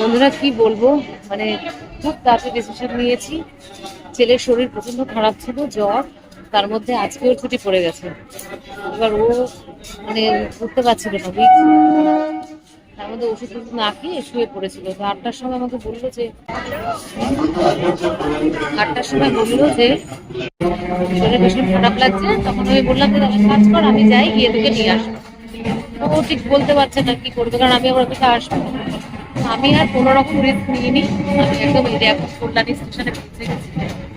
বন্ধুরা, কি বলব? মানে খুব তাড়াতাড়ি ডিসিশন নিয়েছি। ছেলের শরীর প্রচণ্ড খারাপ ছিল, জ্বর। তার মধ্যে আজকেও ছুটি পড়ে গেছে। এবার ও মানে উঠতে পারছিল না তার মধ্যে ওষুধ না খেয়ে শুয়ে পড়েছিল। তো আটটার সময় আমাকে বলল যে, আটটার সময় বলল যে, শরীর ভীষণ খারাপ লাগছে। তখন আমি বললাম যে তাহলে কাজ কর, আমি যাই, গিয়ে তোকে নিয়ে আসব। ও ঠিক বলতে পারছে না কি করবে, কারণ আমি আবার ওকে আসব। আমি আর কোনো রকম রিস্ক নিইনি। আমি একদম এখন কল্যাণী স্টেশনে পৌঁছে গেছি।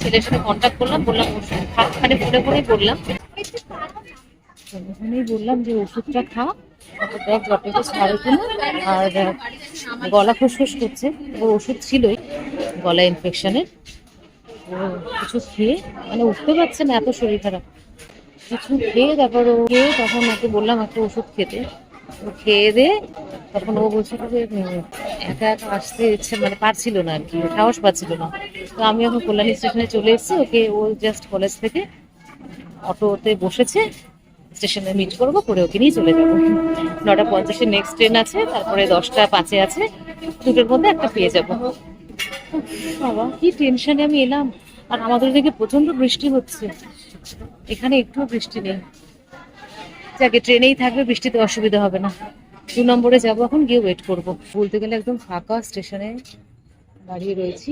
ছেলের সাথে কন্ট্যাক্ট করলাম, বললাম ওষুধ খানে ফোনে ফোনেই বললাম। ওখানেই বললাম যে ওষুধটা খা। দেখ জ্বরটা ছাড়ে কিনা। আর গলা খুসখুস করছে। ও ওষুধ ছিলই গলা ইনফেকশনের কিছু খেয়ে মানে উঠতে পারছে না, এত শরীর খারাপ। কিছু খেয়ে তারপর ও, খেয়ে তখন ওকে বললাম, একটা ওষুধ খেতে। খেয়ে দে তখন ও বলছিল যে একা একা আসতে ইচ্ছে মানে পারছিল না আর কি, সাহস পাচ্ছিল না। তো আমি এখন কল্যাণী স্টেশনে চলে এসেছি, ওকে ও জাস্ট কলেজ থেকে অটোতে বসেছে, স্টেশনে মিট করব, করে ওকে নিয়ে চলে যাব। নটা পঞ্চাশে নেক্সট ট্রেন আছে, তারপরে দশটা পাঁচে আছে, দুটোর মধ্যে একটা পেয়ে যাব। বাবা, কি টেনশনে আমি এলাম। আর আমাদের দিকে প্রচণ্ড বৃষ্টি হচ্ছে। এখানে একটুও বৃষ্টি নেই। যাকে ট্রেনেই থাকবে, বৃষ্টিতে অসুবিধা হবে না। দু নম্বরে যাব এখন, গিয়ে ওয়েট করব। বলতে গেলে একদম ফাঁকা স্টেশনে দাঁড়িয়ে রয়েছি।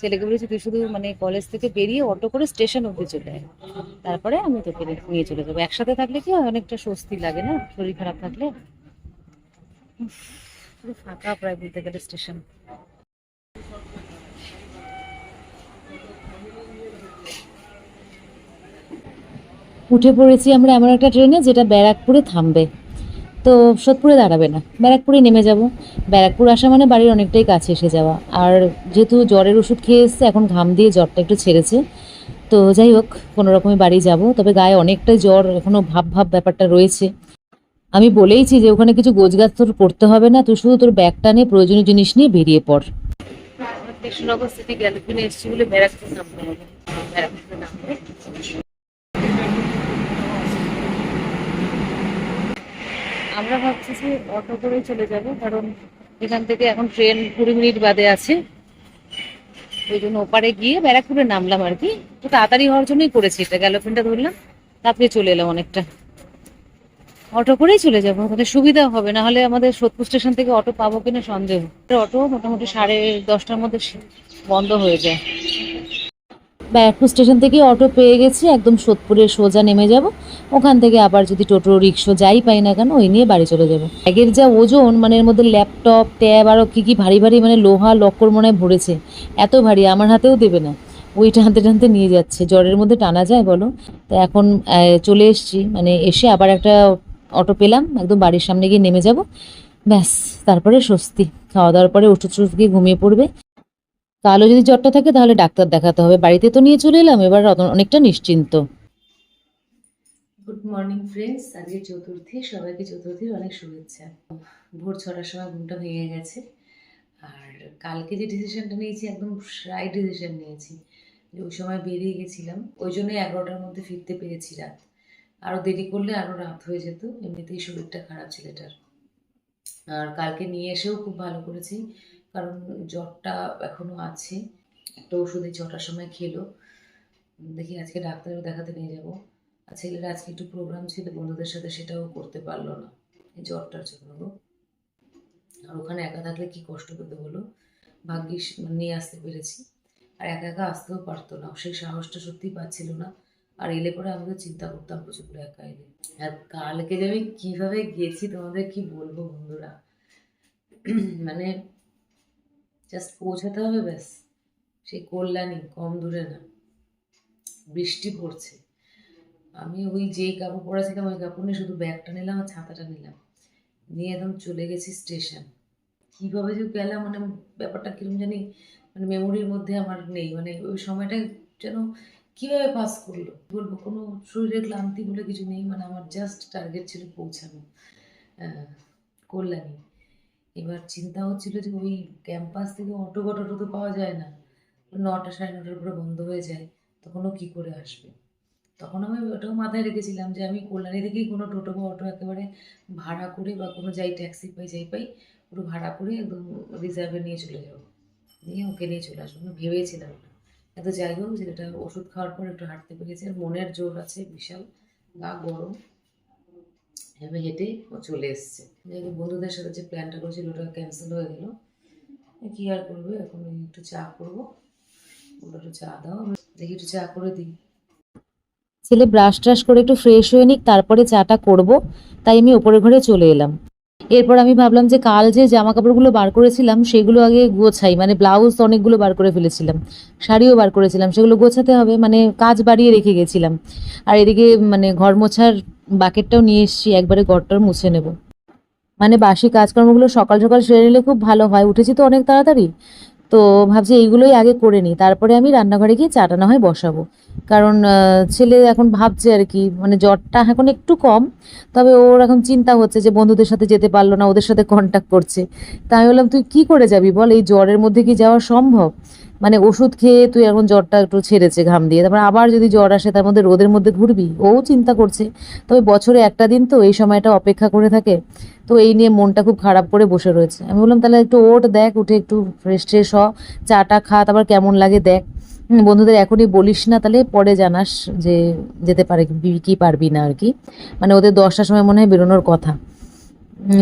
ছেলেকে বলেছি, তুই শুধু মানে কলেজ থেকে বেরিয়ে অটো করে স্টেশন অব্দি চলে আয়। তারপরে আমি তোকে নিয়ে চলে যাব। একসাথে থাকলে কি হয়, অনেকটা স্বস্তি লাগে না? শরীর খারাপ থাকলে? পুরো ফাঁকা প্রায় বলতে গেলে স্টেশন উঠে পড়েছি আমরা এমন একটা ট্রেনে যেটা ব্যারাকপুরে থামবে। তো সোদপুরে দাঁড়াবে না, ব্যারাকপুরে নেমে যাব। ব্যারাকপুর আসা মানে বাড়ির অনেকটাই কাছে এসে যাওয়া। আর যেহেতু জ্বরের ওষুধ খেয়ে এসছে, এখন ঘাম দিয়ে জ্বরটা একটু ছেড়েছে। তো যাই হোক, কোনো রকমে বাড়ি যাব, তবে গায়ে অনেকটাই জ্বর, এখনও ভাব ভাব ব্যাপারটা রয়েছে। আমি বলেইছি যে ওখানে কিছু গোছগাছ তোর করতে হবে না, তুই শুধু তোর ব্যাগটা নিয়ে প্রয়োজনীয় জিনিস নিয়ে বেরিয়ে পড়। কৃষ্ণনগর বলে ব্যারাকপুর নামতে হবে। আমরা ভাবছি যে অটো করেই চলে যাব, কারণ এখান থেকে এখন ট্রেন কুড়ি মিনিট বাদে আছে। ওই জন্য ওপারে গিয়ে ব্যারাকপুরে নামলাম আর কি। তো তাড়াতাড়ি হওয়ার জন্যই করেছি, এটা গ্যালোফিনটা ধরলাম, তারপরে চলে এলাম অনেকটা। অটো করেই চলে যাব তাহলে সুবিধা হবে, না হলে আমাদের সোদপুর স্টেশন থেকে অটো পাবো কিনা সন্দেহ। অটো মোটামুটি সাড়ে দশটার মধ্যে বন্ধ হয়ে যায়। ব্যারাকপুর স্টেশন থেকে অটো পেয়ে গেছি, একদম সোদপুরে সোজা নেমে যাব। ওখান থেকে আবার যদি টোটো রিক্সা যাই পাই না কেন, ওই নিয়ে বাড়ি চলে যাব। ব্যাগের যা ওজন মানে এর মধ্যে ল্যাপটপ, ট্যাব আরও কী কী ভারী ভারী মানে লোহা, লক্কর মনে ভরেছে। এত ভারী, আমার হাতেও দেবে না। ওই টানতে টানতে নিয়ে যাচ্ছে। জ্বরের মধ্যে টানা যায়, বলো। তো এখন চলে এসছি। মানে এসে আবার একটা অটো পেলাম, একদম বাড়ির সামনে গিয়ে নেমে যাব। ব্যাস, তারপরে স্বস্তি। খাওয়া দাওয়ার পরে ওষুধ টষুধ গিয়ে ঘুমিয়ে পড়বে। তাহলে যদি জ্বরটা থাকে, তাহলে ডাক্তার দেখাতে হবে। বাড়িতে তো নিয়ে চলে এলাম, এবার অনেকটা নিশ্চিন্ত। গুড মর্নিং ফ্রেন্ডস আজকে চতুর্থী, সবাইকে চতুর্থীর অনেক শুভেচ্ছা। ভোর ছটার সময় ঘুমটা ভেঙে গেছে, আর কালকে যে ডিসিশনটা নিয়েছি, একদম রাইট ডিসিশন নিয়েছি। যে ওই সময় বেরিয়ে গেছিলাম, ওই জন্যই এগারোটার মধ্যে ফিরতে পেরেছি রাত। আরও দেরি করলে আরও রাত হয়ে যেত, এমনিতেই শরীরটা খারাপ ছেলেটার আর কালকে নিয়ে এসেও খুব ভালো করেছি কারণ জ্বরটা এখনও আছে। একটা ওষুধে ছটার সময় খেলো। দেখি আজকে ডাক্তারও দেখাতে নিয়ে যাব। আর ছেলের আজকে একটু প্রোগ্রাম ছিল, বন্ধুদের সাথে সেটাও করতে পারল না। এই জ্বরটার জন্য গো। আর ওখানে একা থাকলে কি কষ্ট পেতে হলো ভাগ্যিস নিয়ে আসতে পেরেছি। আর একা একা আসতেও পারতো না। সেই সাহসটা সত্যিই পাচ্ছিল না। আর এলে পরে আমাদের চিন্তা করতাম প্রচুর একা এলে। আর কালকে যে আমি কীভাবে গেছি তোমাদের কি বলব বন্ধুরা? মানে জাস্ট পৌঁছাতে হবে ব্যাস। সেই কল্যাণী কম দূরে না। বৃষ্টি পড়ছে। আমি ওই যেই কাপড় পরেছিলাম ওই কাপড় নিয়ে শুধু ব্যাগটা নিলাম আর ছাতাটা নিলাম। নিয়ে একদম চলে গেছি স্টেশন। কীভাবে যে গেলাম মানে ব্যাপারটা কীরকম জানি মানে মেমোরির মধ্যে আমার নেই। মানে ওই সময়টা যেন কীভাবে পাস করল? বলব, কোনো শরীরের ক্লান্তি বলে কিছু নেই। মানে আমার জাস্ট টার্গেট ছিল পৌঁছানো। কল্যাণী। এবার চিন্তা হচ্ছিল যে ওই ক্যাম্পাস থেকে অটো গটো তো পাওয়া যায় না। নটা সাড়ে নটার পরে বন্ধ হয়ে যায় তখনও কী করে আসবে? তখন আমি ওটাও মাথায় রেখেছিলাম যে আমি কল্যাণী থেকেই কোনো টোটো বা অটো একেবারে ভাড়া করে বা কোনো যাই ট্যাক্সি পাই, যাই পাই পুরো ভাড়া করে একদম রিজার্ভে নিয়ে চলে যাব। নিয়ে ওকে নিয়ে চলে আসব। আমি ভেবেছিলাম এত যাই হোক, যেটা ওষুধ খাওয়ার পর একটু হাঁটতে পেরেছি, আর মনের জোর আছে, বিশাল, গা গরম। এভাবে হেঁটে ও চলে এসছে। যাই বন্ধুদের সাথে যে প্ল্যানটা করেছিল, ওটা ক্যান্সেল হয়ে গেল। কি আর করবে? এখন একটু চা করব। ওটা একটু চা দাও দেখি একটু চা করে দিই। ছেলে ব্রাশ ট্রাশ করে একটু ফ্রেশ হয়ে নিক, তারপরে চাটা করব। তাই আমি ওপরের ঘরে চলে এলাম। এরপর আমি ভাবলাম যে কাল যে জামা কাপড়গুলো বার করেছিলাম, সেগুলো আগে গোছাই। মানে ব্লাউজ অনেকগুলো বার করে ফেলেছিলাম। শাড়িও বার করেছিলাম। সেগুলো গোছাতে হবে। মানে কাজ বাড়িয়ে রেখে গেছিলাম। আর এদিকে মানে ঘর মোছার বাকেটটাও নিয়ে এসছি। একবারে ঘরটার মুছে নেব। মানে বাসি কাজকর্মগুলো সকাল সকাল সেরে নিলে খুব ভালো হয়। উঠেছি তো অনেক তাড়াতাড়ি। তো ভাবছি এইগুলোই আগে করে নিই। তারপরে আমি রান্নাঘরে গিয়ে চাটা না হয় বসাবো। কারণ ছেলে এখন ভাবছে আর কি মানে জ্বরটা এখন একটু কম, তবে ওর এখন চিন্তা হচ্ছে যে বন্ধুদের সাথে যেতে পারল না, ওদের সাথে কন্ট্যাক্ট করছে। তাই বললাম, তুই কি করে যাবি বল? এই জ্বরের মধ্যে কি যাওয়া সম্ভব? মানে ওষুধ খেয়ে তুই এখন জ্বরটা একটু ছেড়েছে, ঘাম দিয়ে। তারপর আবার যদি জ্বর আসে, তার মধ্যে রোদের মধ্যে ঘুরবি, ও চিন্তা করছে। তবে বছরে একটা দিন তো এই সময়টা অপেক্ষা করে থাকে। তো এই নিয়ে মনটা খুব খারাপ করে বসে রয়েছে। আমি বললাম, তাহলে একটু ওঠ দেখ, উঠে একটু ফ্রেশ ট্রেশ হ, চাটা খা, তারপর কেমন লাগে দেখ। বন্ধুদের এখনই বলিস না, তাহলে পরে জানাস যে যেতে পারে কি- পারবি না আর কি। মানে ওদের দশটার সময় মনে হয় বেরোনোর কথা।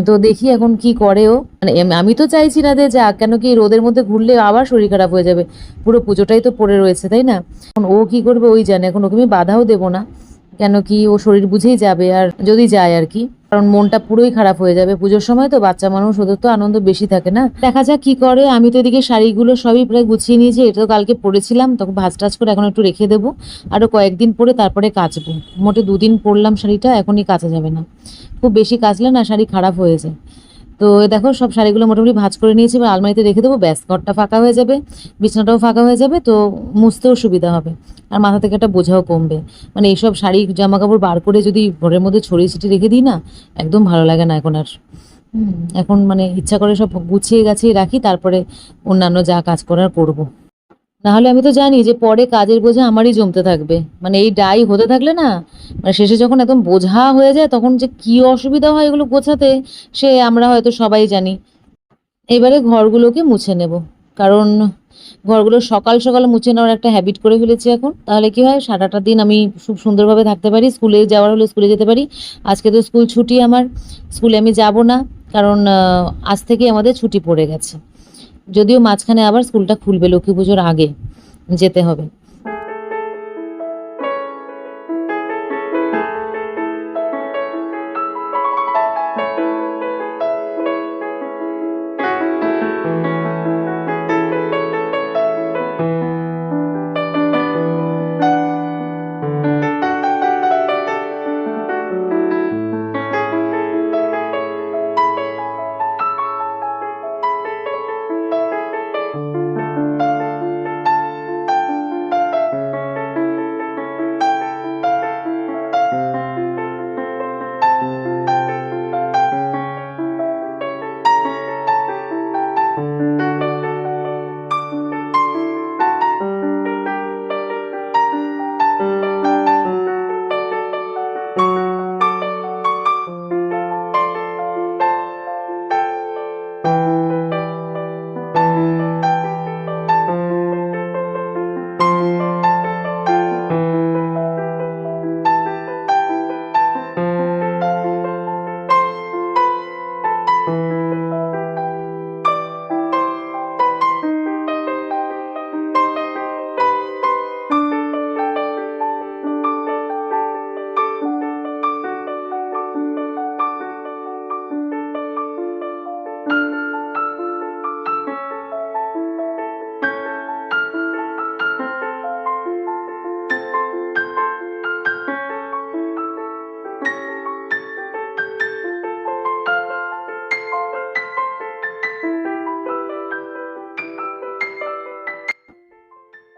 তো দেখি এখন কি করে ও। মানে আমি তো চাইছি না যে কেন কি রোদের মধ্যে ঘুরলে আবার শরীর খারাপ হয়ে যাবে। পুরো পুজোটাই তো পড়ে রয়েছে, তাই না? এখন ও কি করবে ওই জানে, এখন ওকে আমি বাধাও দেবো না। কেন কি ও শরীর বুঝেই যাবে, আর যদি যায় আর কি। কারণ মনটা পুরোই খারাপ হয়ে যাবে। পুজোর সময় তো বাচ্চা মানুষ, ওদের তো আনন্দ বেশি থাকে না? দেখা যাক কি করে। আমি তো এদিকে শাড়িগুলো সবই প্রায় গুছিয়ে নিয়েছি, এটা তো কালকে পরেছিলাম তখন ভাজ টাজ করে এখন একটু রেখে দেবো। আরও কয়েকদিন পরে তারপরে কাচবো। মোটে দুদিন পরলাম শাড়িটা, এখনই কাচা যাবে না। খুব বেশি কাচলে না শাড়ি খারাপ হয়ে যায়। তো দেখো, সব শাড়িগুলো মোটামুটি ভাঁজ করে নিয়েছি, এবার আলমারিতে রেখে দেবো। ব্যাস, ঘরটা ফাঁকা হয়ে যাবে, বিছানাটাও ফাঁকা হয়ে যাবে, তো মুছতেও সুবিধা হবে। আর মাথা থেকে একটা বোঝাও কমবে। মানে এইসব শাড়ি জামা কাপড় বার করে যদি ঘরের মধ্যে ছড়িয়ে ছিটিয়ে রেখে দিই না, একদম ভালো লাগে না এখন আর। এখন মানে ইচ্ছা করে সব গুছিয়ে গাছিয়ে রাখি, তারপরে অন্যান্য যা কাজ করার করব। নাহলে আমি তো জানি যে পরে কাজের বোঝা আমারই জমতে থাকবে। মানে এই ডাই হতে থাকলে না মানে শেষে যখন একদম বোঝা হয়ে যায়, তখন যে কি অসুবিধা হয় এগুলো গোছাতে, সে আমরা হয়তো সবাই জানি। এবারে ঘরগুলোকে মুছে নেব। কারণ ঘরগুলো সকাল সকাল মুছে নেওয়ার একটা হ্যাবিট করে ফেলেছি এখন। তাহলে কি হয়, সারাটা দিন আমি খুব সুন্দরভাবে থাকতে পারি। স্কুলে যাওয়ার হলে স্কুলে যেতে পারি। আজকে তো স্কুল ছুটি আমার। স্কুলে আমি যাব না, কারণ আজ থেকে আমাদের ছুটি পড়ে গেছে। যদিও মাঝখানে আবার স্কুলটা খুলবে লক্ষ্মী পুজোর আগে যেতে হবে।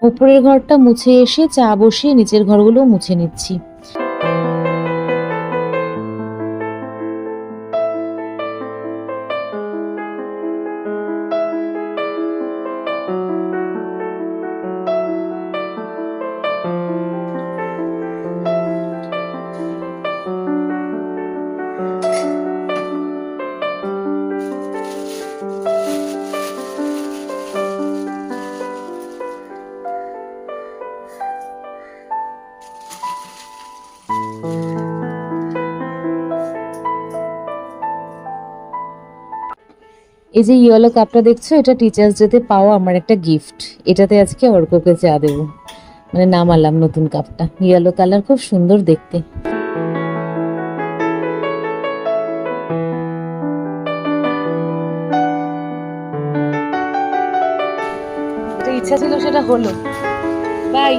উপরের ঘরটা মুছে এসে চা বসিয়ে নিচের ঘরগুলো মুছে নিচ্ছি। এই যে ইয়েলো কাপটা দেখছ, এটা টিচার্স ডেতে পাওয়া আমার একটা গিফট এটাতে আজকে অর্ককে চা দেবো। মানে নামালাম নতুন কাপটা ইয়েলো কালার খুব সুন্দর দেখতে। ইচ্ছা ছিল সেটা হলো। বাই